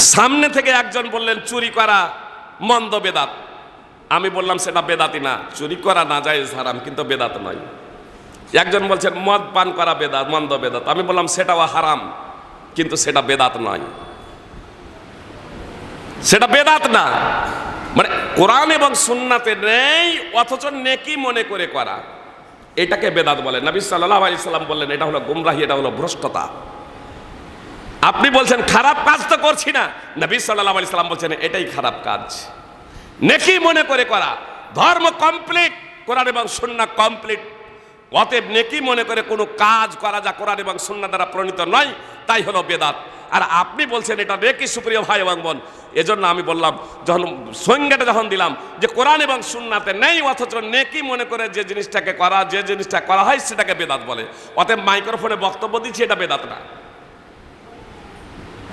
সামনে থেকে একজন বললেন, চুরি করা মন্দ বেদাত। আমি বললাম, সেটা বেদাতি না। চুরি করা না যায় হারাম কিন্তু বেদাত নয় একজন বলছেন, মদ পান করা বেদাত, মন্দ বেদাত। আমি বললাম, সেটাও হারাম, কিন্তু সেটা বেদাত নয়। সেটা বেদাত না। মানে কোরআন এবং সুন্নাতে নেই, অথচ নেকি মনে করে করা। এটাকে বেদাত বলে। নবী সাল্লাহ আলি সাল্লাম বললেন, এটা হলো গুমরাহি, এটা হলো ভ্রষ্টতা। আপনি বলছেন, খারাপ কাজ তো করছি না। নবী সাল্লাহ আলি সাল্লাম বলছেন, এটাই খারাপ কাজ। নেকি মনে করে করা, ধর্ম কমপ্লিট কোরআন এবং সুন্না কমপ্লিট অতএব নেকি মনে করে কোনো কাজ করা যা কোরআন এবং সুন্না দ্বারা প্রণীত নয়, তাই হলো বেদাত। আর আপনি বলছেন, এটা নেকি সুপ্রিয় ভাই এবং বোন। এজন্য আমি বললাম, যখন সংজ্ঞাটা যখন দিলাম, যে কোরআন এবং সুন্নাতে নেই, অথচ নেকি মনে করে যে জিনিসটাকে করা, যে জিনিসটা করা হয়, সেটাকে বেদাত বলে। অতএব মাইক্রোফোনে বক্তব্য দিচ্ছি, এটা বেদাত না।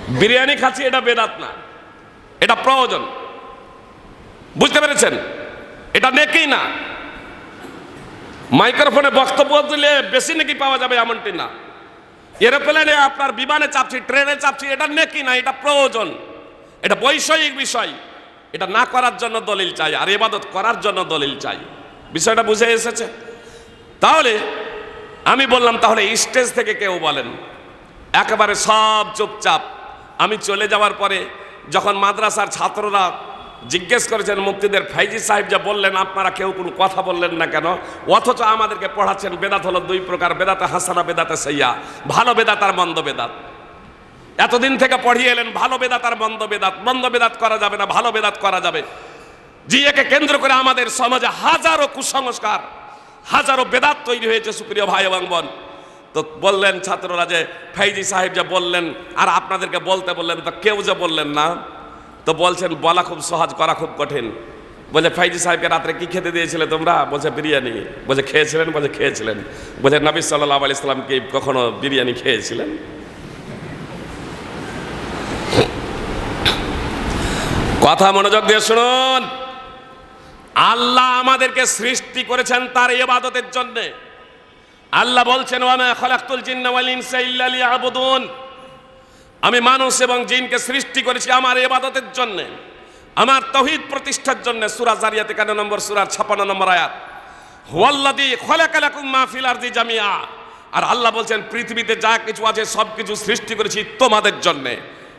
বিরিয়ানি খাচ্ছি, এটা বেদাত না। এটা প্রয়োজন। বুঝতে পেরেছেন? এটা নেকি না। মাইক্রোফোনে বক্তব্য দিলে বেশি নাকি পাওয়া যাবে এমনটি না। এরোপ্লেনে আপনার বিমানে চাপছি, ট্রেনে চাপছি, এটা নেকি না, এটা প্রয়োজন। এটা বৈষয়িক বিষয়। এটা না করার জন্য দলিল চাই, আর এবাদত করার জন্য দলিল চাই। বিষয়টা বুঝে এসেছে? তাহলে আমি বললাম, তাহলে স্টেজ থেকে কেউ বলেন, একেবারে সব চুপচাপ আমি চলে যাওয়ার পরে যখন মাদ্রাসার ছাত্ররা জিজ্ঞেস করেছেন মুক্তিদের ফাইজি সাহেব যা বললেন, আপনারা কেউ কোনো কথা বললেন না কেন? অথচ আমাদেরকে পড়াচ্ছেন বেদাত হলো দুই প্রকার, বেদাতে হাসানা, বেদাতে সৈয়া ভালো বেদাত আর মন্দ বেদাত। এতদিন থেকে পড়িয়ে এলেন, ভালো বেদাত আর মন্দ বেদাত। মন্দ বেদাত করা যাবে না, ভালো বেদাত করা যাবে। জিএকে কেন্দ্র করে আমাদের সমাজে হাজারো কুসংস্কার, হাজারো বেদাত তৈরি হয়েছে সুপ্রিয় ভাই এবং বোন। তো বললেন ছাত্ররা যে, ফাইজি সাহেব যে বললেন, আর আপনাদেরকে বলতে বললেন, তো কেউ যে বললেন না। তো বলছেন, বলা খুব সহজ, করা খুব কঠিন। বলে ফাইজি সাহেবকে রাত্রে কি খেতে দিয়েছিলে তোমরা? বলছে, বিরিয়ানি। বলছে, খেয়েছিলেন? বলছে খেয়েছিলেন। বলছে, নবী সাল্লাহ আলি ইসলাম কি কখনো বিরিয়ানি খেয়েছিলেন? কথা মনোযোগ দিয়ে শুনুন। আল্লাহ আমাদেরকে সৃষ্টি করেছেন তার ইবাদতের জন্যে। আল্লাহ বলছেন ওয়ামা খলাকতুল জিন্না ওয়াল ইনসা ইল্লা লিয়াবুদুন। আমি মানুষ এবং জিনকে সৃষ্টি করেছি আমার ইবাদতের জন্যে, আমার তৌহিদ প্রতিষ্ঠার জন্য, সূরা জারিয়াত 91 নম্বর সূরার 56 নম্বর আয়াত। হুয়াল্লাযী খলাকালাকুম মা ফিল আরদি জামিআ। আর আল্লাহ বলছেন, পৃথিবীতে যা কিছু আছে, সব কিছু সৃষ্টি করেছি তোমাদের জন্যে।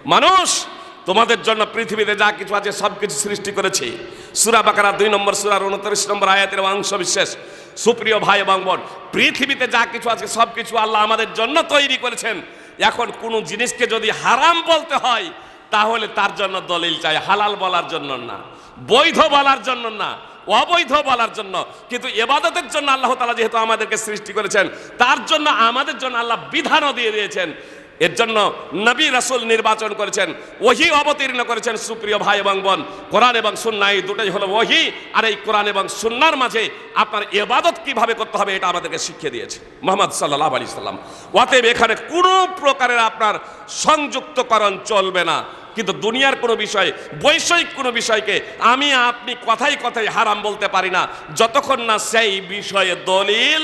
মানুষ, তোমাদের জন্য পৃথিবীতে যা কিছু আছে, সব কিছু সৃষ্টি করেছি। সুরা বাকারা দুই নম্বর সুরার উনত্রিশ নম্বর আয়াতের অংশ বিশেষ। সুপ্রিয় ভাই এবং বোন, পৃথিবীতে যা কিছু আছে, সব কিছু আল্লাহ আমাদের জন্য তৈরি করেছেন। এখন কোনো জিনিসকে যদি হারাম বলতে হয়, তাহলে তার জন্য দলিল চাই। হালাল বলার জন্য না, বৈধ বলার জন্য না, অবৈধ বলার জন্য। কিন্তু এবাদতের জন্য আল্লাহ তালা যেহেতু আমাদেরকে সৃষ্টি করেছেন, তার জন্য আমাদের জন্য আল্লাহ বিধানও দিয়ে দিয়েছেন। এর জন্য নবী রাসুল নির্বাচন করেছেন, ওহি অবতীর্ণ করেছেন সুপ্রিয় ভাই এবং বোন। কোরআন এবং সুন্না এই দুটাই হলো ওহি, আর এই কোরআন এবং সুন্নার মাঝে আপনার এবাদত কীভাবে করতে হবে এটা আমাদেরকে শিখিয়ে দিয়েছে মোহাম্মদ সাল্লাহ আলি সাল্লাম। অতএব এখানে কোনো প্রকারের আপনার সংযুক্তকরণ চলবে না। কিন্তু দুনিয়ার কোনো বিষয়ে, বৈষয়িক কোনো বিষয়কে আমি আপনি কথাই কথাই হারাম বলতে পারি না। যতক্ষণ না সেই বিষয়ে দলিল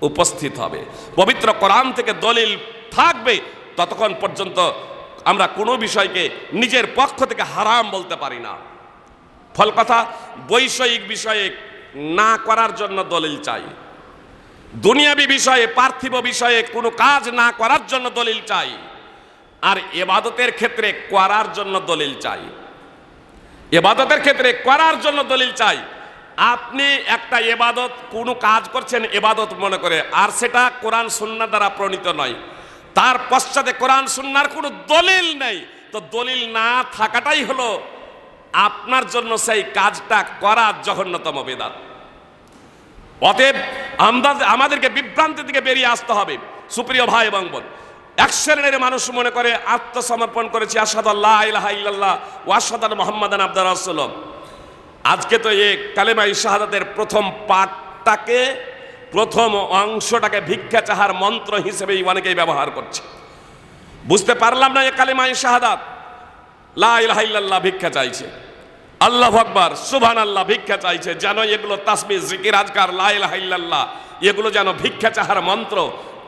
উপস্থিত হবে। পবিত্র কোরআন থেকে দলিল থাকবে, ততক্ষণ পর্যন্ত আমরা কোনো বিষয়কে নিজের পক্ষ থেকে হারাম বলতে পারি না। ফল কথা, বৈষয়িক বিষয়ে না করার জন্য দলিল চাই। দুনিয়াবি বিষয়ে, পার্থিব বিষয়ে কোনো কাজ না করার জন্য দলিল চাই। আর এবাদতের ক্ষেত্রে করার জন্য দলিল চাই। এবাদতের ক্ষেত্রে করার জন্য দলিল চাই। আপনি একটা এবাদত, কোনো কাজ করছেন, এবাদত মনে করে, আর সেটা কোরআন সুন্না দ্বারা প্রণীত নয়। তার পশ্চাতে কোরআন সুন্নার কোনো দলিল নেই। তো দলিল না থাকাটাই হলো আপনার জন্য সেই কাজটা করা জঘন্যতম বেদাত। অতএব আমরা আমাদেরকে বিভ্রান্তি থেকে বেরিয়ে আসতে হবে, সুপ্রিয় ভাই এবং বোন। এক শ্রেণির মানুষ মনে করে, আত্মসমর্পণ করেছে আসাদ আল্লাহ ইল্লাল্লাহ ওয়াসাদ মোহাম্মদান আব্দার রাসূলুল্লাহ আজকে তো এই কালেমাই শাহাদাতের প্রথম পাঠটাকে, প্রথম অংশটাকে ভিক্ষা চাহার মন্ত্র হিসেবেই অনেকেই ব্যবহার করছে। বুঝতে পারলাম না এ কালেমা শাহাদাত? লা ইলাহা ভিক্ষা চাইছে। আল্লাহ আকবার সুবহান আল্লাহ ভিক্ষা চাইছে। যেন এগুলো তাসমি জিকির, আজকার, লা ইলাহা ইল্লাল্লাহ, এগুলো যেন ভিক্ষা চাহার মন্ত্র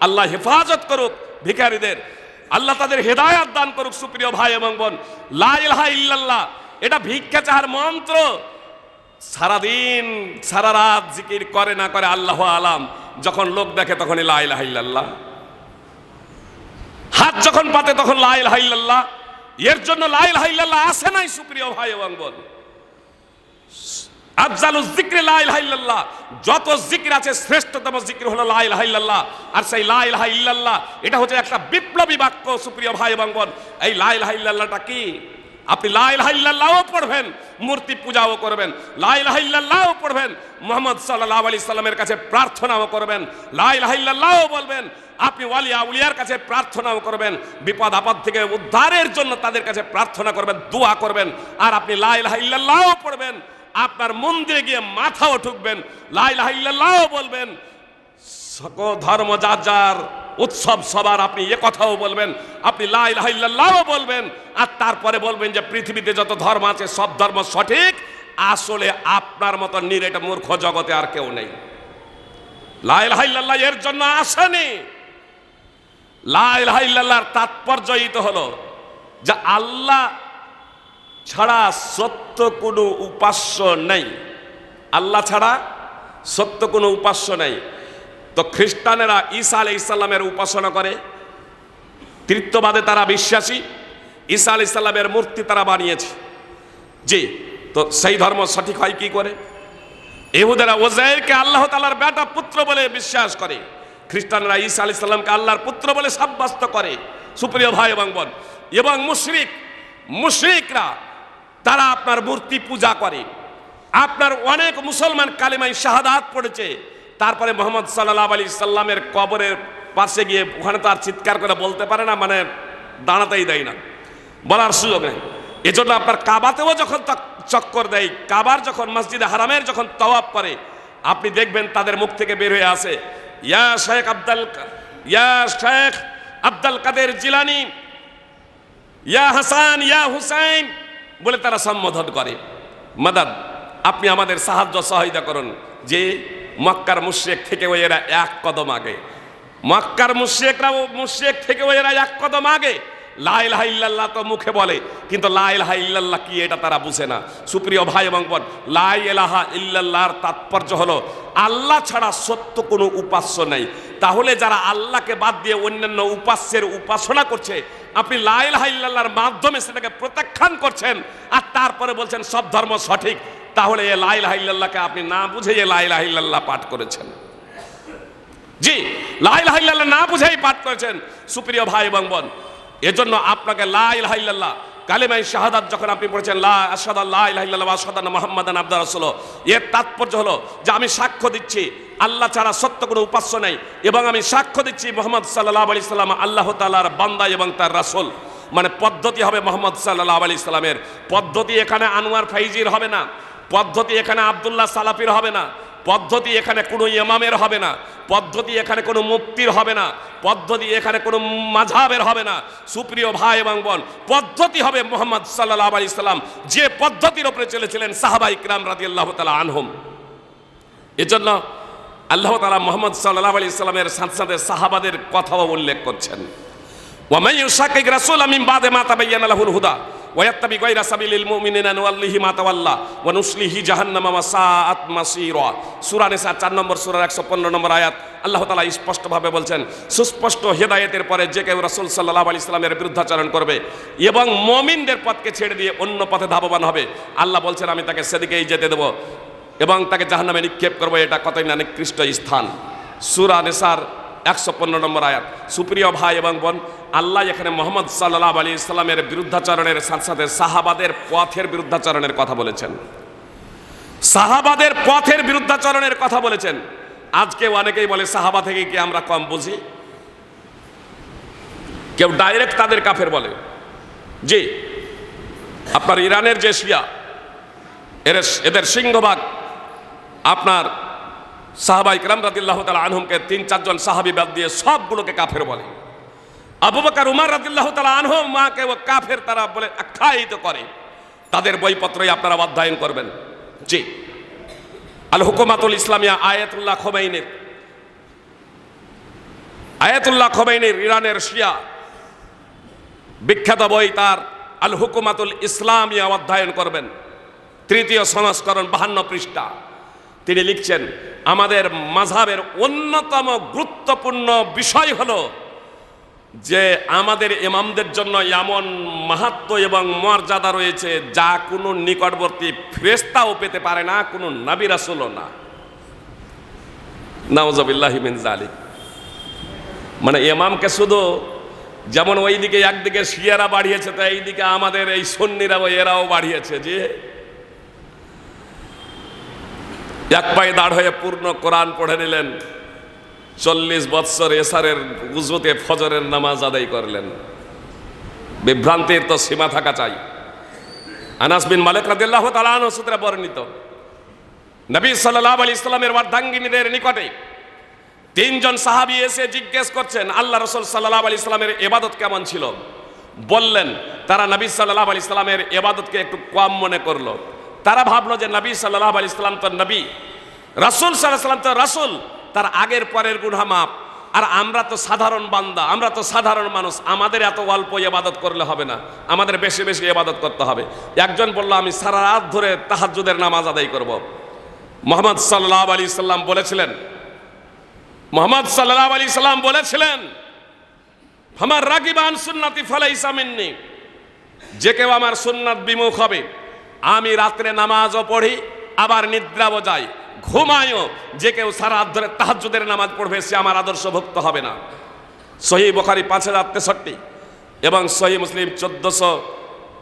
আল্লাহ হেফাজত করুক ভিখারিদের। আল্লাহ তাদের হেদায়াত দান করুক সুপ্রিয় ভাই এবং বোন। লা ইলাহা এটা ভিক্ষা চাহার মন্ত্র। সারাদিন, সারা রাত জিকির করে না করে আল্লাহ আলাম, যখন লোক দেখে তখনই লা ইলাহা ইল্লাল্লাহ। হাত যখন পাতে তখন লা ইলাহা ইল্লাল্লাহ। এর জন্য লা ইলাহা ইল্লাল্লাহ আসে নাই, সুপ্রিয় ভাই এবং বোন আফজালু জিক্রে লা ইলাহা ইল্লাল্লাহ। যত জিকির আছে, শ্রেষ্ঠতম জিকির হলো লা ইলাহা ইল্লাল্লাহ। আর সেই লা ইলাহা ইল্লাল্লাহ, এটা হচ্ছে একটা বিপ্লবী বাক্য, সুপ্রিয় ভাই এবং বোন এই লা ইলাহা ইল্লাল্লাহটা কি? আপনি লা ইলাহা পড়বেন, মূর্তি পূজাও করবেন। লা ইলাহা পড়বেন, মুহাম্মদ সাল্লাল্লাহু আলাইহি সাল্লামের কাছে প্রার্থনাও করবেন। লা ইলাহা বলবেন, আপনি ওয়ালি আউলিয়ার কাছে প্রার্থনাও করবেন। বিপদ আপদ থেকে উদ্ধারের জন্য তাদের কাছে প্রার্থনা করবেন, দোয়া করবেন। আর আপনি লা ইলাহা পড়বেন, আপনার মন্দিরে গিয়ে মাথাও ঠুকবেন। লাই লাইল্লাহ বলবেন, সকল ধর্ম যার যার উৎসব সবার, আপনি এ কথাও বলবেন, আপনি লাই লাইল্লাহ বলবেন, আর তারপরে বলবেন যে পৃথিবীতে যত ধর্ম আছে, সব ধর্ম সঠিক, আসলে আপনার মতো নিরেট মূর্খ জগতে আর কেউ নেই। লাই লাইল্লাহ এর জন্য আসেনি। লাই লাইল্লাহর তাৎপর্যই তো হলো যে আল্লাহ ছাড়া সত্য কোনো উপাস্য নেই। আল্লাহ ছাড়া সত্য কোনো উপাস্য নেই। তো খ্রিস্টানেরা ঈসা আলি ইসাল্লামের উপাসনা করে। তৃত্ববাদে তারা বিশ্বাসী। ঈসা আলি ইসাল্লামের মূর্তি তারা বানিয়েছে। জি, তো সেই ধর্ম সঠিক হয় কি করে? এহুদেরা ওজাইরকে আল্লাহ তালার বেটা পুত্র বলে বিশ্বাস করে। খ্রিস্টানরা ঈসা আলি সাল্লামকে আল্লাহর পুত্র বলে সাব্যস্ত করে। সুপ্রিয় ভাই এবং বোন, এবং মুশরিক, মুশরিকরা তারা আপনার মূর্তি পূজা করে। আপনার অনেক মুসলমান কালিমাই শাহাদাত পড়েছে। তারপরে মোহাম্মদ সাল্লাহ আলী সাল্লামের কবরের পাশে গিয়ে ওখানে তো আর চিৎকার করে বলতে পারে না মানে দাঁড়াতেই দেয় না। বলার সুযোগ নেই। এজন্য আপনার কাবাতেও যখন চক্কর দেয়, কাবার যখন মসজিদে হারামের যখন তওয়াব করে, আপনি দেখবেন তাদের মুখ থেকে বের হয়ে আসে, ইয়া শেখ আব্দাল ইয়া শেখ আব্দাল কাদের জিলানি, ইয়া হাসান, ইয়া হুসাইন, বলে তারা সম্বোধন করে। মাদাদ, আপনি আমাদের সাহায্য সহায়তা করুন। যে মক্কার মুশেক থেকে ওই এরা এক কদম আগে। মক্কার মুশেকরা মুশেক থেকে ওই এরা এক কদম আগে। লাইল ইল্লাল্লাহ তো মুখে বলে, কিন্তু লাইল ইল্লাল্লাহ কি এটা তারা বুঝে না। সুপ্রিয় ভাই এবং বোন লাই এলাহা ইল্লাল্লাহর তাৎপর্য হলো, আল্লাহ ছাড়া সত্য কোনো উপাস্য নেই। তাহলে যারা আল্লাহকে বাদ দিয়ে অন্যান্য উপাস্যের উপাসনা করছে, আপনি লাইল ইল্লাল্লাহর মাধ্যমে সেটাকে প্রত্যাখ্যান করছেন, আর তারপরে বলছেন সব ধর্ম সঠিক। তাহলে এ লাইল ইল্লাল্লাহকে আপনি না বুঝে এ লাইল ইল্লাল্লাহ পাঠ করেছেন। জি লাইল হাইল্লাহ না বুঝেই পাঠ করেছেন সুপ্রিয় ভাই এবং বোন। এজন্য আপনাকে লাইল হাইল্লাহ কালেমাই শাহাদাত যখন আপনি পড়েছেন, লা আসাদ আল্লাহ ইলাহিল্লাহ আসাদান মোহাম্মদান আব্দার রসুল এর তাৎপর্য হলো যে আমি সাক্ষ্য দিচ্ছি, আল্লাহ ছাড়া সত্য কোনো উপাস্য নাই, এবং আমি সাক্ষ্য দিচ্ছি মোহাম্মদ সাল্লাহ আলি সাল্লাম আল্লাহ তালার বান্দা এবং তার রাসুল। মানে পদ্ধতি হবে মোহাম্মদ সাল্লাহ আলি সাল্লামের। পদ্ধতি এখানে আনোয়ার ফাইজির হবে না। পদ্ধতি এখানে আবদুল্লাহ সালাফির হবে না। পদ্ধতি এখানে কোনো ইমামের হবে না। পদ্ধতি এখানে কোনো মুক্তির হবে না। পদ্ধতি এখানে কোনো মাঝাবের হবে না। সুপ্রিয় ভাই এবং বোন, পদ্ধতি হবে মোহাম্মদ সাল্লাহ আলি ইসলাম যে পদ্ধতির ওপরে চলেছিলেন সাহাবা ইকরাম রাজি আল্লাহ তালা আনহম। এজন্য আল্লাহ তালা মোহাম্মদ সাল্লাহ আলি ইসলামের সাথে সাথে সাহাবাদের কথাও উল্লেখ করছেন। ওমাই শাকিক রাসুল আমিম বাদে মাতা হুদা। ওয়াত্তাবি গায়রা সাবিলিল মুমিনিনা নুআল্লিহি মা তাওয়াল্লা ওয়া নুসলিহি জাহান্নামা মাসাআত মাসীরা। সূরা নিসা 4 নম্বর, সূরার 115 নম্বর আয়াত আল্লাহ তাআলা স্পষ্টভাবে বলছেন, সুস্পষ্ট হেদায়েতের পরে যে কেউ রাসূল সাল্লাল্লাহু আলাইহি সাল্লামের বিরুদ্ধাচরণ করবে এবং মুমিনদের পথকে ছেড়ে দিয়ে অন্য পথে ধাববান হবে, আল্লাহ বলছেন, আমি তাকে সেদিকেই যেতে দেব এবং তাকে জাহান্নামে নিক্ষেপ করব, এটা কতই না নিকৃষ্ট স্থান। সূরা নিসার একশো পনেরো নম্বর আয়াত। সুপ্রিয় ভাই এবং বোন, আল্লাহ এখানে মোহাম্মদ সাল্লাহ আলী ইসলামের বিরুদ্ধাচরণের সাথে সাথে সাহাবাদের পথের বিরুদ্ধাচরণের কথা বলেছেন। সাহাবাদের পথের বিরুদ্ধাচরণের কথা বলেছেন। আজকে অনেকেই বলে, সাহাবা থেকে কি আমরা কম বুঝি? কেউ ডাইরেক্ট তাদের কাফের বলে। জি, আপনার ইরানের যে শিয়া এদের সিংহভাগ, আপনার সাহাবাই ইকরাম রাদিল্লাহ তালা আনহুমকে তিন, চারজন সাহাবি বাদ দিয়ে সবগুলোকে কাফের বলে। আবু বকর, উমার রাদিল্লাহ তালা আনহুম মাকে ও কাফের তারা বলে আখ্যায়িত করে। তাদের বইপত্রই আপনারা অধ্যয়ন করবেন। জি। আল হুকুমাতুল ইসলামিয়া আয়াতুল্লাহ খোমাইনের। আয়াতুল্লাহ খোমাইনের ইরানের শিয়া। বিখ্যাত বই তার আল হুকুমাতুল ইসলামিয়া অধ্যয়ন করবেন। তৃতীয় সংস্করণ বাহান্ন পৃষ্ঠা। তিনি লিখছেন, আমাদের মাঝাবের অন্যতম গুরুত্বপূর্ণ বিষয় হলো যে আমাদের ইমামদের জন্য এমন মাহাত্ম এবং মর্যাদা রয়েছে যা কোনো নিকটবর্তী ফ্রেস্তাও পেতে পারে না, কোনো নাবি রাসুলও না। নাউজবিল্লাহ মিন ইমামকে শুধু যেমন ওইদিকে একদিকে শিয়ারা বাড়িয়েছে, তো এইদিকে আমাদের এই সন্নিরা এরাও বাড়িয়েছে যে এক পায়ে দাঁড় হয়ে পূর্ণ কোরআন পড়ে নিলেন। চল্লিশ বৎসর এসারের উজুতে ফজরের নামাজ আদায় করলেন। বিভ্রান্তির তো সীমা থাকা চাই। আনাস বিন মালিক রাদিল্লাহ তালান সূত্রে বর্ণিত, নবী সাল্লাহ আলী ইসলামের বার্ধাঙ্গিনীদের নিকটে তিনজন সাহাবি এসে জিজ্ঞেস করছেন, আল্লাহ রসুল সাল্লাহ আলী ইসলামের এবাদত কেমন ছিল? বললেন, তারা নবী সাল্লাহ আলী ইসলামের এবাদতকে একটু কম মনে করল। তারা ভাবলো যে নবী সাল্লাহ আলী ইসলাম তো নবী, রাসুল সাল্লাহ সাল্লাম তো রাসুল, তার আগের পরের গুণা মাপ আর আমরা তো সাধারণ বান্দা, আমরা তো সাধারণ মানুষ, আমাদের এত অল্প ইবাদত করলে হবে না, আমাদের বেশি বেশি ইবাদত করতে হবে। একজন বলল, আমি সারা রাত ধরে তাহাজ্জুদের নামাজ আদায় করব। মোহাম্মদ সাল্লাহ আলী সাল্লাম বলেছিলেন, মোহাম্মদ সাল্লাহ আলী সাল্লাম বলেছিলেন আমার রাগিবান সুন্নাতি ফালাই সামিননি যে কেউ আমার সুন্নাত বিমুখ হবে আমি রাত্রে নামাজও পড়ি, আবার নিদ্রাও যাই। ঘুমায়ও, যে কেউ সারা ধরে তাহাজ্জুদের নামাজ পড়বে, সে আমার আদর্শভুক্ত হবে না। সহি বখারি পাঁচ হাজার তেষট্টি এবং সহি মুসলিম চোদ্দশো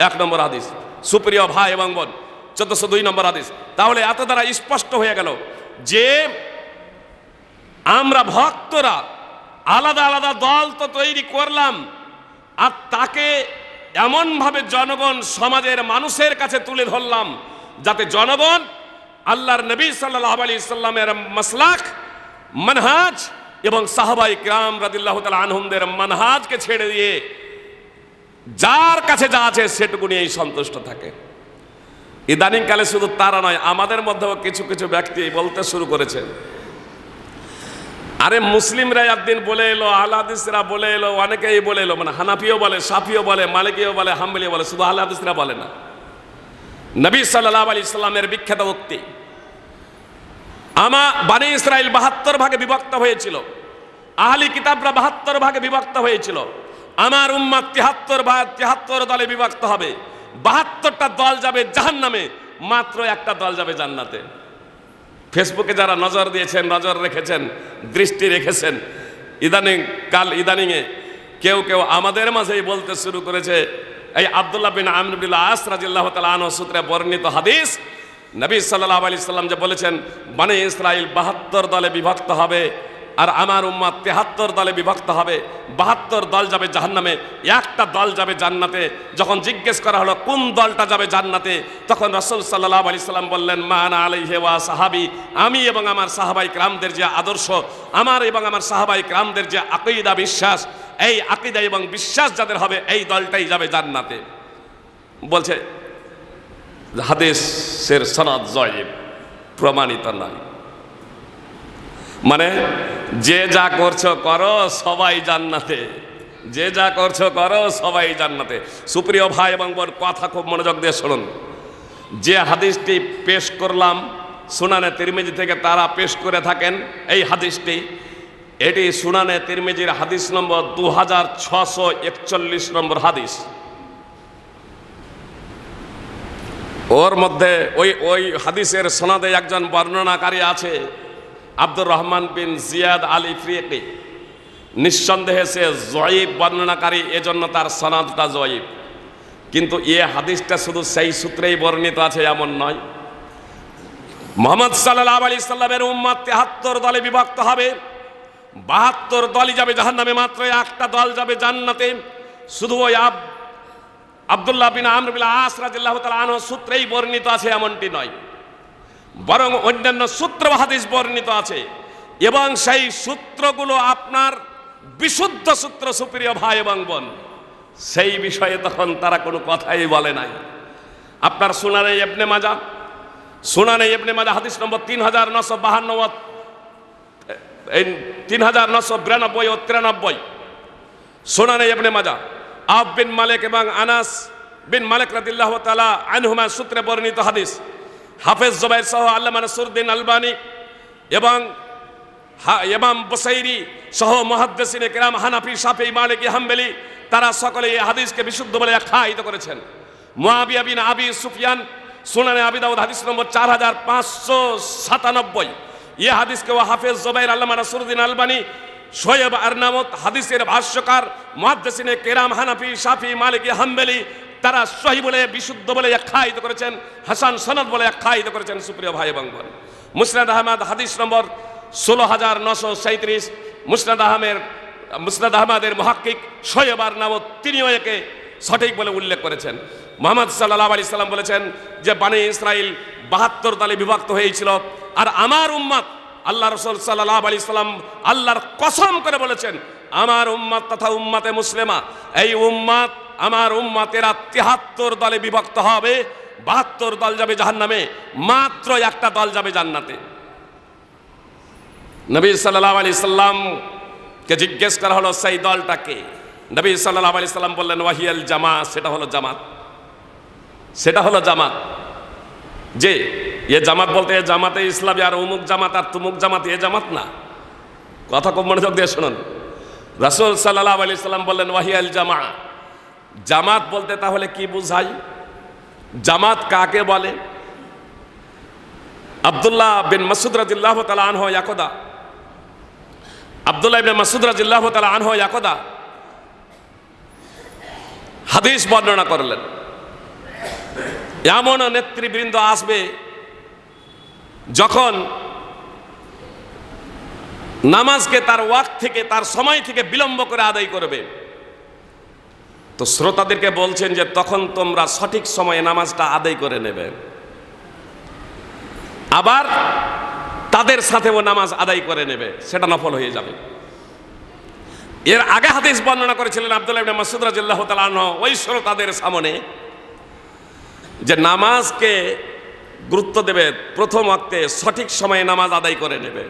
এক নম্বর হাদিস। সুপ্রিয় ভাই এবং বোন, চোদ্দশো দুই নম্বর হাদিস। তাহলে এত দ্বারা স্পষ্ট হয়ে গেল যে আমরা ভক্তরা আলাদা আলাদা দল তো তৈরি করলাম, আর তাকে এমনভাবে জনগণ সমাজের মানুষের কাছে তুলে ধরলাম, যাতে জনগণ আল্লাহর নবী সাল্লাহ আলী সাল্লামের মাসলাক মানহাজ এবং সাহাবাই ক্রাম রাদিল্লাহ তালা আনহুমদের মানহাজকে ছেড়ে দিয়ে যার কাছে যা আছে সেটুকু নিয়েই সন্তুষ্ট থাকে। ইদানিংকালে শুধু তারা নয়, আমাদের মধ্যেও কিছু কিছু ব্যক্তি বলতে শুরু করেছে। আরে মুসলিমরা একদিন বলে এলো আহলাদিসরা বলে এলো, অনেকেই বলে এলো মানে হানাফিও বলে, সাফিও বলে, মালিকিও বলে, হাম্বলিও বলে, শুধু আহলাদিসরা বলে না। নবী সাল্লাহ আলী ইসলামের বিখ্যাত উক্তি। আমা বানি ইসরায়েল বাহাত্তর ভাগে বিভক্ত হয়েছিল। আহলি কিতাবরা বাহাত্তর ভাগে বিভক্ত হয়েছিল। আমার উম্মা তিহাত্তর ভাগ তিহাত্তর দলে বিভক্ত হবে। বাহাত্তরটা দল যাবে জাহান নামে মাত্র একটা দল যাবে জান্নাতে। ফেসবুকে যারা নজর দিয়েছেন, নজর রেখেছেন, দৃষ্টি রেখেছেন, ইদানিং, কাল ইদানিংয়ে কেউ কেউ আমাদের মাঝেই বলতে শুরু করেছে, এই আবদুল্লাহ বিন আমরুল্লাহ আস রাজিল্লাহ তালন সূত্রে বর্ণিত হাদিস, নবী সাল্লাহ আলি সাল্লাম যে বলেছেন মানে ইসরায়েল বাহাত্তর দলে বিভক্ত হবে। আর আমার উম্মাদ তেহাত্তর দলে বিভক্ত হবে, বাহাত্তর দল যাবে জাহান্নামে, একটা দল যাবে জান্নাতে। যখন জিজ্ঞেস করা হলো, কোন দলটা যাবে জান্নাতে? তখন রসুল সাল্লাহ আলি সাল্লাম বললেন, মানা আলাই হেওয়া সাহাবি। আমি এবং আমার সাহাবাই ক্রামদের যে আদর্শ, আমার এবং আমার সাহাবাই ক্রামদের যে আকিদা বিশ্বাস, এই আকিদা এবং বিশ্বাস যাদের হবে, এই দলটাই যাবে জান্নাতে। বলছে, হাদিসের সনদ জয়েব, প্রমাণিত নয়। মানে যে যা করছ করো, সবাই জান্নাতে। যে যা করছ করো, সবাই জান্নাতে। সুপ্রিয় ভাই এবং বোন, কথা খুব মনোযোগ দিয়ে শুনুন। যে হাদিসটি পেশ করলাম, সুনানে তিরমিজি থেকে তারা পেশ করে থাকেন এই হাদিসটি। এটি সুনানে তিরমিজির হাদিস নম্বর দু হাজার ছশো একচল্লিশ নম্বর হাদিস। ওর মধ্যে ওই ওই হাদিসের সনাদে একজন বর্ণনাকারী আছে। আব্দুর রহমান বিন জিয়াদ আলী ফ্রিয়েকি নিঃসন্দেহে সে জয়ীব বর্ণনাকারী, এজন্য তার সনাদটা জয়ীব। কিন্তু এ হাদিসটা শুধু সেই সূত্রেই বর্ণিত আছে, এমন নয়। মোহাম্মদ সাল্লাহ আলী সাল্লামের উম্মাদ তেহাত্তর দলে বিভক্ত হবে। বাহাত্তর দলই যাবে জাহান্নামে, মাত্র একটা দল যাবে জান্নাতে। শুধু ওই আব, আবদুল্লাহ বিন আমর বিন আসরাজিল্লাহ সূত্রেই বর্ণিত আছে, এমনটি নয়। বরং অন্যান্য সূত্র হাদিস বর্ণিত আছে, এবং সেই সূত্রগুলো আপনার বিশুদ্ধ সূত্র সুপ্রিয় ভাই এবং বোন, সেই বিষয়ে তখন তারা কোনো কথাই বলে নাই। আপনার সুনানে এবনে মাজা সুনানে এবনে মাজা হাদিস নম্বর তিন হাজার নশো বাহান্ন এই তিন হাজার নশো বিরানব্বই ও তিরানব্বই। সুনানে এবনে মাজা আব বিন মালিক এবং আনাস বিন মালিক রাদিল্লাহ তালা আনহুমা সূত্রে বর্ণিত হাদিস। হাফেজ জুবাইর সহ আল্লামা নসরুদ্দিন আলবানী এবং ইমাম বসাইরি সহ মহাদ্দেসিন কেরাম হানাফি সাফি মালিকি, হাম্বেলি, তারা সকলে এই হাদিসকে বিশুদ্ধ বলে আখ্যায়িত করেছেন। মুয়াবিয়া বিন আবি সুফিয়ান, সুনানে আবি দাউদ, হাদিস নম্বর চার হাজার পাঁচশো সাতানব্বই। ইয়ে হাদিসকে ও হাফেজ জোবাইর আল্লামা নাসরুদ্দিন আলবানী, শোয়েব আরনামত হাদিসের ভাষ্যকার, মহাদ্দেসিনে কেরাম হানাফি সাফি মালিকি, হাম্বেলি তারা সহি বলে, বিশুদ্ধ বলে আখ্যায়িত করেছেন, হাসান সনদ বলে আখ্যায়িত করেছেন সুপ্রিয় ভাই এবং বোন মুসনাদ আহমদ, হাদিস নম্বর ষোলো হাজার নশো সাঁত্রিশ মুসনাদ আহমের, মুসনাদ আহমদের মহাক্কিক শোয়েবার নামত তিনিও একে সঠিক বলে উল্লেখ করেছেন। মোহাম্মদ সাল্লাহ আলি সাল্লাম বলেছেন যে, বানী ইসরাইল বাহাত্তর দলে বিভক্ত হয়েছিল। আর আমার উম্মাদ আল্লাহ রসুল সাল্লাহ আলি সাল্লাম আল্লাহর কসম করে বলেছেন, আমার উম্মত তথা উম্মাতে মুসলেমা, এই উম্মাত আমার উম্মাতেরা তিহাত্তর দলে বিভক্ত হবে, বাহাত্তর দল যাবে জাহান্নামে, মাত্র একটা দল যাবে জান্নাতে। নবী সাল্লাহ আলি সাল্লামকে জিজ্ঞেস করা হলো, সেই দলটাকে নবী সাল্লাহ আলি সাল্লাম বললেন, ওয়াহিয়াল জামা সেটা হলো জামাত। সেটা হলো জামাত। যে, এ জামাত বলতে এ জামাতে ইসলামী, আর অমুক জামাত আর তুমুক জামাত, এ জামাত না। কথা খুব মনোযোগ দিয়ে শুনুন। রাসুল সাল্লাহ আলি সাল্লাম বললেন, ওয়াহিয়াল জামা জামাত বলতে তাহলে কি বুঝাই? জামাত কাকে বলে? আবদুল্লাহ বিন মাসুদ রাজিল্লাহ তালা আনহ ইয়াকদা। আবদুল্লাহ বিন মাসুদ রাজিল্লাহ তালা আনহ ইয়াকদা। হাদিস বর্ণনা করলেন। এমন নেতৃবৃন্দ আসবে যখন নামাজকে তার ওয়াক থেকে, তার সময় থেকে বিলম্ব করে আদায় করবে। তো শ্রোতাদেরকে বলছেন যে তখন তোমরা সঠিক সময়ে নামাজটা আদায় করে নেবে। আবার তাদের সাথেও নামাজ আদায় করে নেবে, সেটা নফল হয়ে যাবে। এর আগে হাদিস বর্ণনা করেছিলেন আব্দুল্লাহ মাসুদ রাদিয়াল্লাহু তাআলা ওই শ্রোতাদের সামনে যে নামাজকে গুরুত্ব দেবে, প্রথম অক্তে সঠিক সময়ে নামাজ আদায় করে নেবে।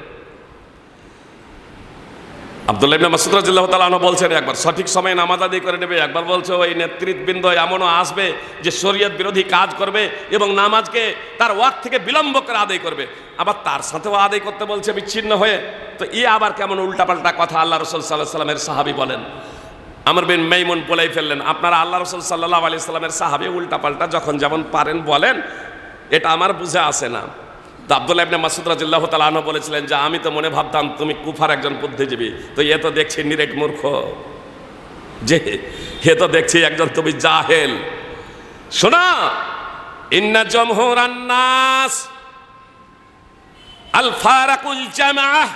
আব্দুল্লাহ ইবনে মাসুদ তাআলা বলছেন, একবার সঠিক সময়ে নামাজ আদায় করে নেবে, একবার বলছে, ওই নেতৃবৃন্দ এমনও আসবে যে শরীয়ত বিরোধী কাজ করবে এবং নামাজকে তার ওয়াক থেকে বিলম্ব করে আদায় করবে। আবার তার সাথেও আদায় করতে বলছে বিচ্ছিন্ন হয়ে। তো ই আবার কেমন উল্টাপাল্টা কথা আল্লাহ রসুল সাল্লাহ সাল্লামের সাহাবি বলেন। আমর বিন মেইমুন বলেই ফেললেন, আপনারা আল্লাহ রসুল সাল্লাহ আলি সাল্লামের সাহাবি উল্টাপাল্টা যখন যেমন পারেন বলেন, এটা আমার বুঝে আসে না। তো আবদুল্লাহ ইবনে মাসুদ রাজিল্লাহ তালাহ বলেছিলেন যে, আমি তো মনে ভাবতাম তুমি কুফার একজন বুদ্ধিজীবী। তো এ তো দেখছি নিরেক মূর্খ। যে হে তো দেখছি একজন তুমি জাহেল। শোনা, ইন্না জমহুর আন্নাস আল ফারাকুল জামাআহ।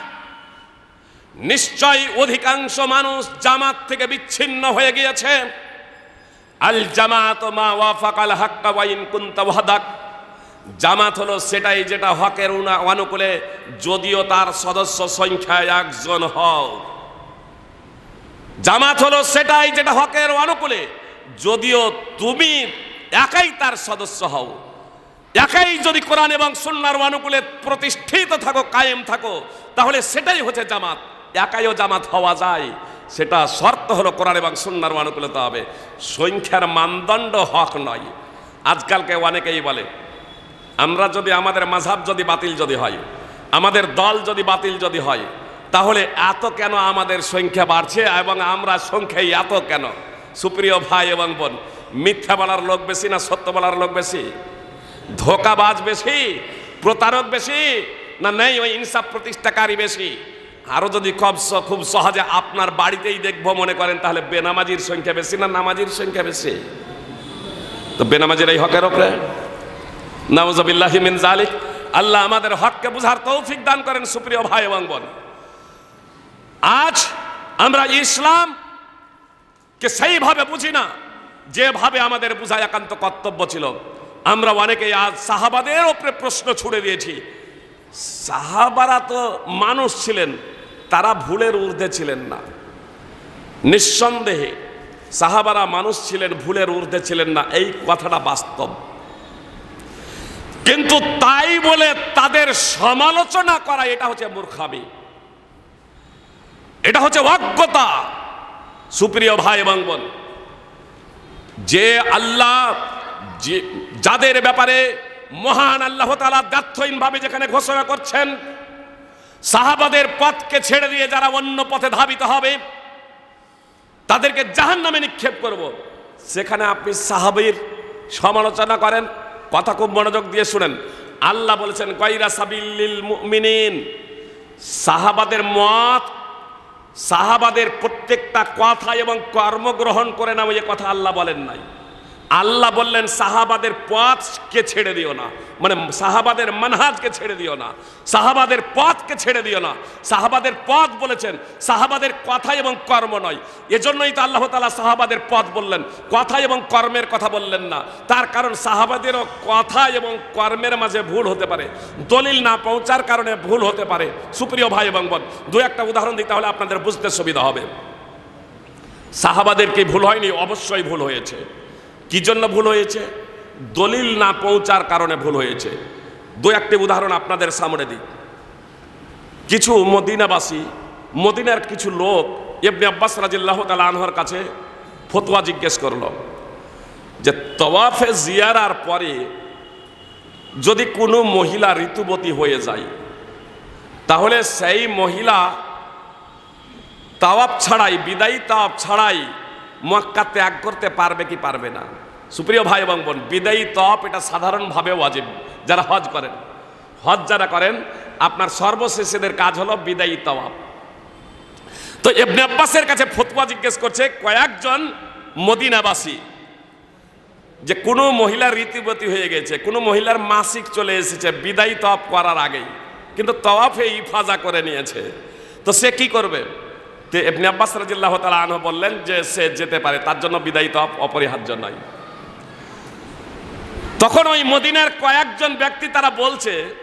নিশ্চয় অধিকাংশ মানুষ জামাত থেকে বিচ্ছিন্ন হয়ে গিয়েছে। আল জামাত মা ওয়াফাকাল হাক্কা ওয়াইন কুনতা ওয়াহদাক। জামাত হলো সেটাই যেটা হকের অনুকূলে যদিও তার সদস্য সংখ্যায় একজন হও। জামাত হলো সেটাই যেটা হকের অনুকূলে যদিও তুমি একাই তার সদস্য হও। একাই যদি কোরআন এবং সুন্নার অনুকূলে প্রতিষ্ঠিত থাকো, কায়েম থাকো, তাহলে সেটাই হচ্ছে জামাত। একাইও জামাত হওয়া যায়। সেটা শর্ত হলো কোরআন এবং সুন্নার অনুকূলতা হবে। সংখ্যার মানদণ্ড হক নয়। আজকালকে অনেকেই বলে আমরা যদি আমাদের মাঝাব যদি বাতিল যদি হয়, আমাদের দল যদি বাতিল যদি হয়, তাহলে এত কেন আমাদের সংখ্যা বাড়ছে এবং আমরা সংখ্যায় এত কেন? সুপ্রিয় ভাই এবং বোন, মিথ্যা বলার লোক বেশি না সত্য বলার লোক বেশি? ধোকাবাজ বেশি? প্রতারক বেশি? না নেই ওই ইনসাফ প্রতিষ্ঠাকারী বেশি? আরও যদি খুব খুব সহজে আপনার বাড়িতেই দেখব মনে করেন, তাহলে বেনামাজির সংখ্যা বেশি না নামাজির সংখ্যা বেশি? তো বেনামাজির এই হকের ওপরে নাউজবিল্লাহি মিন জালিক আল্লাহ আমাদের হককে বুঝার তৌফিক দান করেন সুপ্রিয় ভাই এবং বোন। আজ আমরা ইসলাম কে সেইভাবে বুঝি না, যেভাবে আমাদের বুঝা একান্ত কর্তব্য ছিল। আমরা অনেকেই আজ সাহাবাদের ওপরে প্রশ্ন ছুড়ে দিয়েছি। সাহাবারা তো মানুষ ছিলেন, তারা ভুলের ঊর্ধ্বে ছিলেন না। নিঃসন্দেহে সাহাবারা মানুষ ছিলেন, ভুলের ঊর্ধ্বে ছিলেন না। এই কথাটা বাস্তব। কিন্তু তাই বলে তাদের সমালোচনা করা এটা হচ্ছে মূর্খামি এটা হচ্ছে অজ্ঞতা সুপ্রিয় ভাই এবং বোন, যে আল্লাহ, যে যাদের ব্যাপারে মহান আল্লাহ তালা ভাবে যেখানে ঘোষণা করছেন, সাহাবাদের পথকে ছেড়ে দিয়ে যারা অন্য পথে ধাবিত হবে, তাদেরকে জাহান নামে নিক্ষেপ করব। সেখানে আপনি সাহাবির সমালোচনা করেন কথা খুব মনোযোগ দিয়ে শুনেন। আল্লাহ বলেছেন, কয়রা সাবিল্লিল মুমিনিন? সাহাবাদের মত, সাহাবাদের প্রত্যেকটা কথা এবং কর্ম গ্রহণ করে না ওই কথা আল্লাহ বলেন নাই। আল্লাহ বললেন, সাহাবাদের পথকে ছেড়ে দিও না। মানে সাহাবাদের মানহাজকে ছেড়ে দিও না। সাহাবাদের পথকে ছেড়ে দিও না। সাহাবাদের পথ বলেছেন, সাহাবাদের কথা এবং কর্ম নয়। এজন্যই তো আল্লাহ তালা সাহাবাদের পথ বললেন কথা এবং কর্মের কথা বললেন না। তার কারণ, সাহাবাদেরও কথা এবং কর্মের মাঝে ভুল হতে পারে। দলিল না পৌঁছার কারণে ভুল হতে পারে। সুপ্রিয় ভাই এবং বোন, দু একটা উদাহরণ দিতে হলে আপনাদের বুঝতে সুবিধা হবে। সাহাবাদের কি ভুল হয়নি? অবশ্যই ভুল হয়েছে। কি জন্য ভুল হয়েছে? দলিল না পৌঁছার কারণে ভুল হয়েছে। দু একটি উদাহরণ আপনাদের সামনে দিই। কিছু মদিনাবাসী, মদিনার কিছু লোক এমনি আব্বাস রাজিল্লাহ তালা আনহর কাছে ফতোয়া জিজ্ঞেস করল যে, তওয়াফে জিয়ারার পরে যদি কোনো মহিলা ঋতুবতী হয়ে যায়, তাহলে সেই মহিলা তাওয়াব ছাড়াই, বিদায়ী তাওয়াব ছাড়াই মক্কা ত্যাগ করতে পারবে কি পারবে না? সুপ্রিয় ভাই এবং বোন, বিদায়ী তপ এটা সাধারণভাবে ওয়াজিব যারা হজ করেন, হজ যারা করেন, আপনার সর্বশেষেদের কাজ হলো বিদায়ী তওয়াব। তো এবনে আব্বাসের কাছে ফতুয়া জিজ্ঞেস করছে, কয়েকজন মদিনাবাসী, যে কোনো মহিলার রীতিবতী হয়ে গেছে, কোনো মহিলার মাসিক চলে এসেছে, বিদায়ী তপ করার আগেই, কিন্তু তওয়াফে ইফাজা করে নিয়েছে। তো সে কি করবে? তো এবনে আব্বাস রাজিল্লাহ তালা আনহ বললেন যে সে যেতে পারে, তার জন্য বিদায়ী তপ অপরিহার্য নয়। তখন ওই মদিনার কয়েকজন ব্যক্তি তারা বলছে,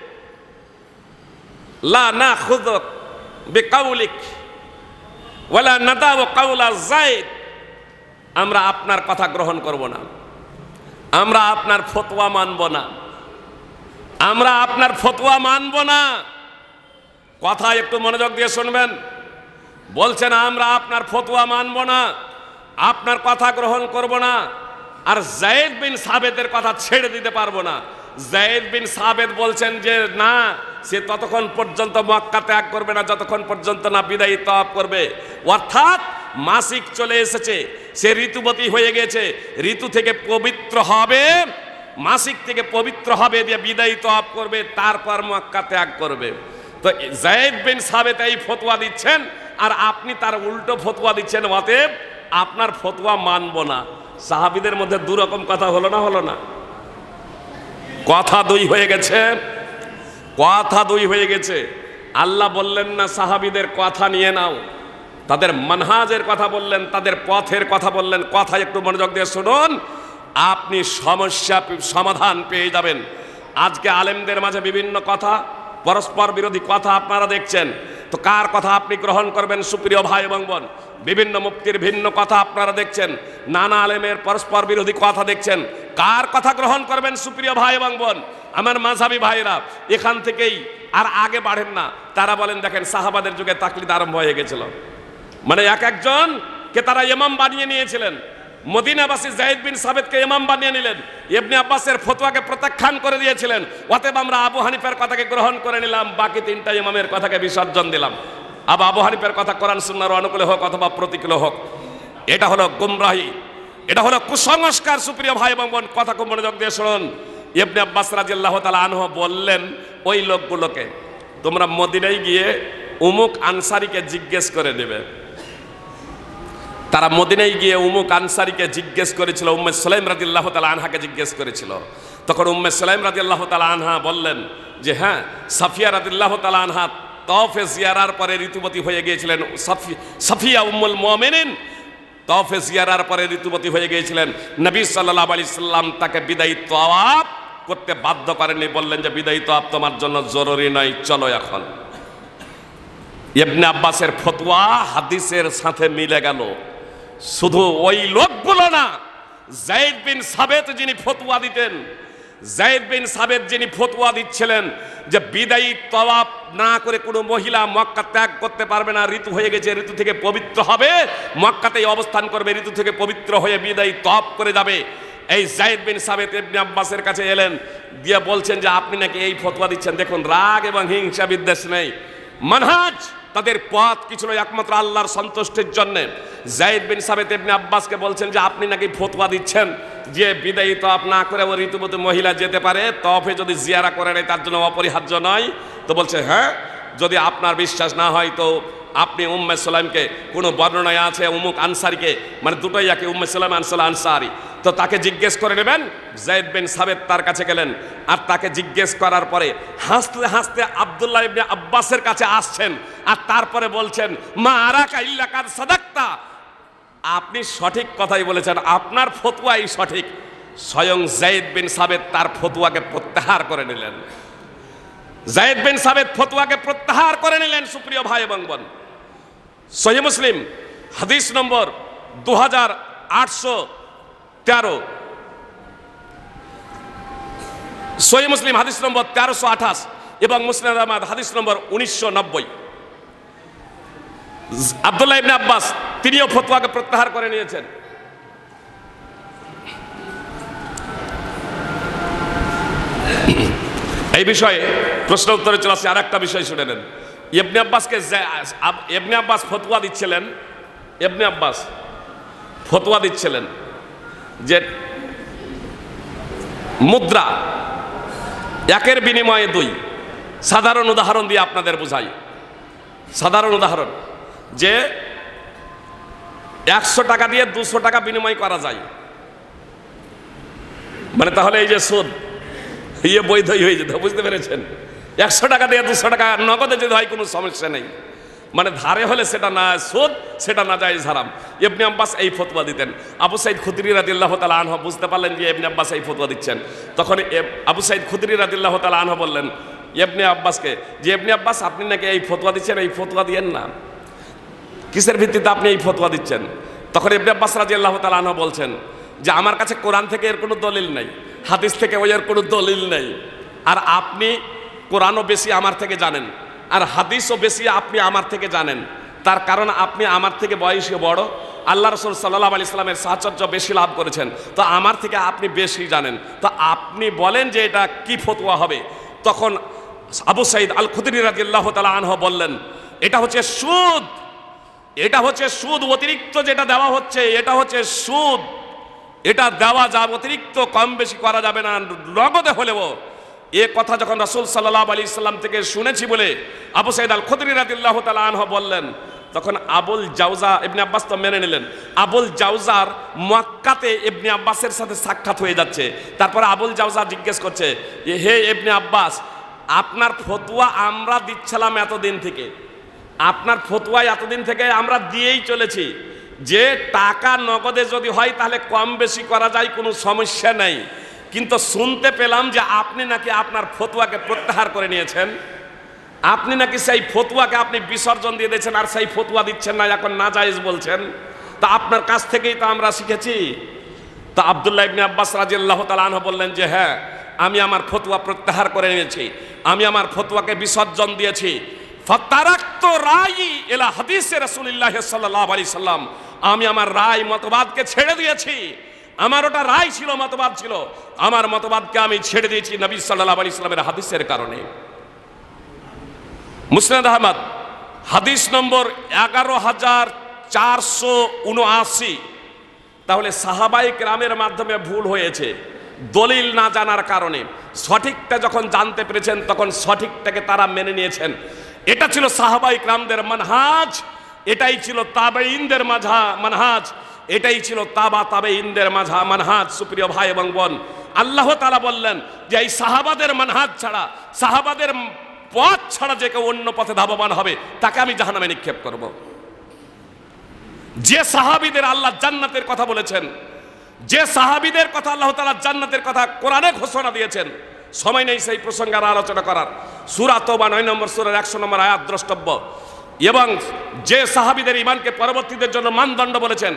লা না খুদক বেকাউলিক ওয়ালা নাদা ও কাউলা জায়দ আমরা আপনার কথা গ্রহণ করব না। আমরা আপনার ফতোয়া মানব না। আমরা আপনার ফতোয়া মানব না। কথা একটু মনোযোগ দিয়ে শুনবেন। বলছেন, আমরা আপনার ফতোয়া মানব না। আপনার কথা গ্রহণ করব না। আর জায়েদ বিন সাবেদের কথা ছেড়ে দিতে পারব না। জায়েদ বিন সাবেদ বলছেন যে, না, সে ততক্ষণ পর্যন্ত মক্কা ত্যাগ করবে না, যতক্ষণ পর্যন্ত না বিদায়ী তপ করবে। অর্থাৎ মাসিক চলে এসেছে, সে ঋতুবতী হয়ে গেছে, ঋতু থেকে পবিত্র হবে, মাসিক থেকে পবিত্র হবে, দিয়ে বিদায়ী তপ করবে, তারপর মক্কা ত্যাগ করবে। তো জায়েদ বিন সাবেদ এই ফতোয়া দিচ্ছেন, আর আপনি তার উল্টো ফতোয়া দিচ্ছেন, অতএব আপনার ফতোয়া মানব না। সাহাবিদের মধ্যে দু রকম কথা হলো না হলো না? কথা দুই হয়ে গেছে, কথা দুই হয়ে গেছে। আল্লাহ বললেন না, সাহাবিদের কথা নিয়ে নাও। তাদের মানহাজের কথা বললেন, তাদের পথের কথা বললেন। কথা একটু মনোযোগ দিয়ে শুনুন, আপনি সমস্যা সমাধান পেয়ে যাবেন। আজকে আলেমদের মাঝে বিভিন্ন কথা, পরস্পর বিরোধী কথা আপনারা দেখছেন। তো কার কথা আপনি গ্রহণ করবেন, সুপ্রিয় ভাই এবং বোন? বিভিন্ন মুক্তির ভিন্ন কথা আপনারা দেখছেন। নানা আলেমের পরস্পর বিরোধী কথা দেখছেন। কার কথা গ্রহণ করবেন সুপ্রিয় ভাই এবং বোন? আমার মাঝাবি ভাইরা এখান থেকেই আর আগে বাড়েন না। তারা বলেন, দেখেন, সাহাবাদের যুগে তাকলিদ আরম্ভ হয়ে গেছিল। মানে এক একজন কে তারা ইমাম বানিয়ে নিয়েছিলেন। মদিনাবাসী জাহিদ বিন সাবেদকে ইমাম বানিয়ে নিলেন। ইবনে আব্বাসের ফতোয়াকে প্রত্যাখ্যান করে দিয়েছিলেন। অতএব আমরা আবু হানিফের কথাকে গ্রহণ করে নিলাম। বাকি তিনটা ইমামের কথাকে বিসর্জন দিলাম। আবার আবু হানিফের কথা কোরআন সুন্নার অনুকূলে হোক অথবা প্রতিকূলে হোক, এটা হলো গুমরাহি, এটা হলো কুসংস্কার, সুপ্রিয় ভাই এবং বোন, কথা খুব মনোযোগ দিয়ে শুনুন। ইবনে আব্বাস রাজিয়াল্লাহ তালা আনহ বললেন, ওই লোকগুলোকে তোমরা মদিনায় গিয়ে উমুক আনসারিকে জিজ্ঞেস করে নেবে। তারা মদিনায় গিয়ে উমুক আনসারিকে জিজ্ঞেস করেছিল, উম্মে সালাইম রাদিল্লাহ তালা আনহাকে জিজ্ঞেস করেছিল। তখন উম্মে সালাইম রাদিল্লাহ তালা আনহা বললেন যে হ্যাঁ সাফিয়া রাদিল্লাহ তালা আনহা তফে জিয়ারার পরে ঋতুমতী হয়ে গিয়েছিলেন সাফিয়া উম্মুল মোমেনিন। তফে জিয়ারার পরে ঋতুমতী হয়ে গিয়েছিলেন নবী সাল্লাহ আলি সাল্লাম তাকে বিদায়ী তোয়াব করতে বাধ্য করেননি। বললেন যে, বিদায়ী তোয়াব তোমার জন্য জরুরি নয়, চলো এখন। ইবনে আব্বাসের ফতোয়া হাদিসের সাথে মিলে গেল। শুধু ওই লোকগুলো না, জাইদ বিন সাবেত যিনি ফতুয়া দিতেন জায়েদ বিন সাবেদ যিনি ফতোয়া দিচ্ছিলেন যে বিদায়ী তওয়াব না করে কোনো মহিলা মক্কা ত্যাগ করতে পারবে না, ঋতু হয়ে গেছে, ঋতু থেকে পবিত্র হবে, মক্কাতেই অবস্থান করবে, ঋতু থেকে পবিত্র হয়ে বিদায়ী তপ করে যাবে। এই জায়েদ বিন সাবেদ ইবনে আব্বাসের কাছে এলেন, দিয়ে বলছেন যে আপনি নাকি এই ফতোয়া দিচ্ছেন। দেখুন, রাগ এবং হিংসা বিদ্বেষ নেই। মানহাজ তাদের পথ কি ছিল একমাত্র আল্লাহর সন্তুষ্টির জন্য? জাইদ বিন সাবেদ ইবনে আব্বাসকে বলছেন যে, আপনি নাকি ফতোয়া দিচ্ছেন যে, বিদায়ী তফ না করে ও ঋতুমতি মহিলা যেতে পারে? তফে যদি জিয়ারা করে নেয় তার জন্য অপরিহার্য নয়? তো বলছে হ্যাঁ যদি আপনার বিশ্বাস না হয় তো আপনি উম্মে সালামকে কোনো বর্ণনায় আছে উমুক আনসারিকে? মানে দুটোই একে উম্মে সালাম আনসাল আনসারি। তো তাকে জিজ্ঞেস করে নেবেন, জাইদ বিন সাবেদ তার কাছে গেলেন। আর তাকে জিজ্ঞেস করার পরে হাসতে হাসতে আব্দুল্লাহ ইবনে আব্বাসের কাছে আসছেন আর তারপরে বলছেন, মা আরাকা ইল্লাকার সাদাক্তা। আপনি সঠিক কথাই বলেছেন, আপনার ফতুয়াই সঠিক। স্বয়ং জাইদ বিন সাবেদ তার ফতুয়াকে প্রত্যাহার করে নিলেন। জায়েদ বিন সাবেদ ফতুয়াকে প্রত্যাহার করে নিলেন, সুপ্রিয় ভাই এবং বোন। সহি মুসলিম, হাদিস নম্বর দু হাজার আটশো তেরো। সহি মুসলিম, হাদিস নম্বর তেরোশো আঠাশ এবং মুসলিম আহমদ হাদিস নম্বর উনিশশো নব্বই। আবদুল্লাহ ইবনে আব্বাস, তিনিও ফতোয়াকে প্রত্যাহার করে নিয়েছেন। এই বিষয়ে প্রশ্ন উত্তরে চলে আসছে আর একটা বিষয় শুনে নেন। ইবনে আব্বাসকে ইবনে আব্বাস ফতুয়া দিচ্ছিলেন। ইবনে আব্বাস ফতুয়া দিচ্ছিলেন যে মুদ্রা একের বিনিময়ে দুই। সাধারণ উদাহরণ দিয়ে আপনাদের বোঝাই। সাধারণ উদাহরণ যে একশো টাকা দিয়ে দুশো টাকা বিনিময় করা যায়। মানে তাহলে এই যে সুদ ইয়ে বৈধই হয়ে যেত, বুঝতে পেরেছেন? একশো টাকা দিয়ে দুশো টাকা নগদে যদি হয়, কোনো সমস্যা নেই। মানে ধারে হলে সেটা না সুদ, সেটা না যায় হারাম। ইবনে আব্বাস এই ফতোয়া দিতেন। আবু সাইদ খুদরি রাদিল্লাহ তালা আনহ বুঝতে পারলেন যে ইবনে আব্বাস এই ফতোয়া দিচ্ছেন। তখন আবু সাইদ খুদরি রাদিল্লাহ তালা আনহ বললেন, ইবনে আব্বাসকে, যে ইবনে আব্বাস, আপনি নাকি এই ফতোয়া দিচ্ছেন? এই ফতোয়া দিয়েন না। কিসের ভিত্তিতে আপনি এই ফতোয়া দিচ্ছেন? তখন ইবনে আব্বাস রাজি আল্লাহ তালাহ বলছেন, যে আমার কাছে কোরআন থেকে এর কোনো দলিল নেই, হাদিস থেকে ওই এর কোনো দলিল নেই। আর আপনি কোরআনও বেশি আমার থেকে জানেন আর হাদিসও বেশি আপনি আমার থেকে জানেন। তার কারণ আপনি আমার থেকে বয়সে বড়। আল্লাহ রসুল সাল্লাহ আলি ইসলামের সাহচর্য বেশি লাভ করেছেন। তো আমার থেকে আপনি বেশি জানেন। তো আপনি বলেন যে এটা কি ফতোয়া হবে। তখন আবু সাইদ আল খুদরি রাজিল্লাহ তালা আনহ বললেন, এটা হচ্ছে সুদ। এটা হচ্ছে সুদ অতিরিক্ত যেটা দেওয়া হচ্ছে, এটা হচ্ছে সুদ। এটা দেওয়া যাবে অতিরিক্ত, কম বেশি করা যাবে না। নগদে হলেও এ কথা যখন রাসূল সাল্লাহ আলী ইসলাম থেকে শুনেছি বলে আবু সাইদ আল খদরি রাদিল্লাহ তালা আনহ বললেন, তখন আবুল জাউজা ইবনে আব্বাস তো মেনে নিলেন, আবুল জাউজার মক্কাতে ইবনে আব্বাসের সাথে সাক্ষাৎ হয়ে যাচ্ছে। তারপরে আবুল জাউজা জিজ্ঞেস করছে, হে ইবনে আব্বাস, আপনার ফতুয়া আমরা দিচ্ছিলাম এতদিন থেকে। আপনার ফতুয়াই এতদিন থেকে আমরা দিয়েই চলেছি। যে টাকা নগদে যদি হয় তাহলে কম বেশি করা যায়, কোনো সমস্যা নেই। কিন্তু শুনতে পেলাম যে আপনি নাকি আপনার ফতুয়াকে প্রত্যাহার করে নিয়েছেন। আপনি নাকি সেই ফতুয়াকে আপনি বিসর্জন দিয়ে দিয়েছেন আর সেই ফতুয়া দিচ্ছেন না, এখন না জায়েজ বলছেন। তা আপনার কাছ থেকেই তো আমরা শিখেছি। তা আবদুল্লাহ ইবনে আব্বাস রাজিয়াল্লাহ তালাহ বললেন যে হ্যাঁ আমি আমার ফতুয়া প্রত্যাহার করে নিয়েছি। আমি আমার ফতুয়াকে বিসর্জন দিয়েছি। এলা সাল্লাল্লাহু আলাইহি সাল্লাম। আমি আমার রায় মতবাদকে ছেড়ে দিয়েছি। আমার ওটা রায় ছিল, মতবাদ ছিল। আমার মতবাদকে আমি ছেড়ে দিয়েছি নবী সাল্লাল্লাহু আলাইহি ইসলামের হাদিসের কারণে। মুসনাদ আহমদ, হাদিস নম্বর এগারো হাজার চারশো উনআশি। তাহলে সাহাবাই গ্রামের মাধ্যমে ভুল হয়েছে, দলিল না জানার কারণে। সঠিকটা যখন জানতে পেরেছেন, তখন সঠিকটাকে তারা মেনে নিয়েছেন। এটা ছিল সাহাবাই গ্রামদের মানহাজ, এটাই ছিল তাবে ইন্দের মাঝা মানহাজ। এটাই ছিল তাবা তাবে ইন্দের মাঝা মানহাজ, সুপ্রিয় ভাই এবং বোন। আল্লাহ তালা বললেন যে, এই সাহাবাদের মানহাজ ছাড়া, সাহাবাদের পথ ছাড়া যে কেউ অন্য পথে ধাবমান হবে, তাকে আমি জাহানামে নিক্ষেপ করব। যে সাহাবিদের আল্লাহ জান্নাতের কথা বলেছেন, যে সাহাবিদের কথা আল্লাহ তালা জান্নাতের কথা কোরআনে ঘোষণা দিয়েছেন, সময় নেই সেই প্রসঙ্গে আর আলোচনা করার। সুরা তোবা নয় নম্বর সুরের একশো নম্বর আয়াত দ্রষ্টব্য। এবং যে সাহাবিদের ইমানকে পরবর্তীদের জন্য মানদণ্ড বলেছেন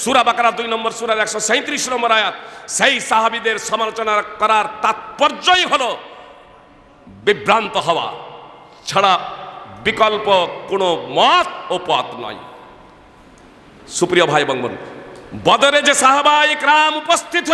সুরা বাকারা দুই নম্বর সুরার একশো সাঁত্রিশ নম্বর আয়াত। সেই সাহাবিদের সমালোচনা করার তাৎপর্যই হল বিভ্রান্ত হওয়া। ছাড়া বিকল্প কোনো মত ও পথ নয় সুপ্রিয় ভাই বঙ্গবন্ধু বদরে যে সাহাবা ইকরাম উপস্থিত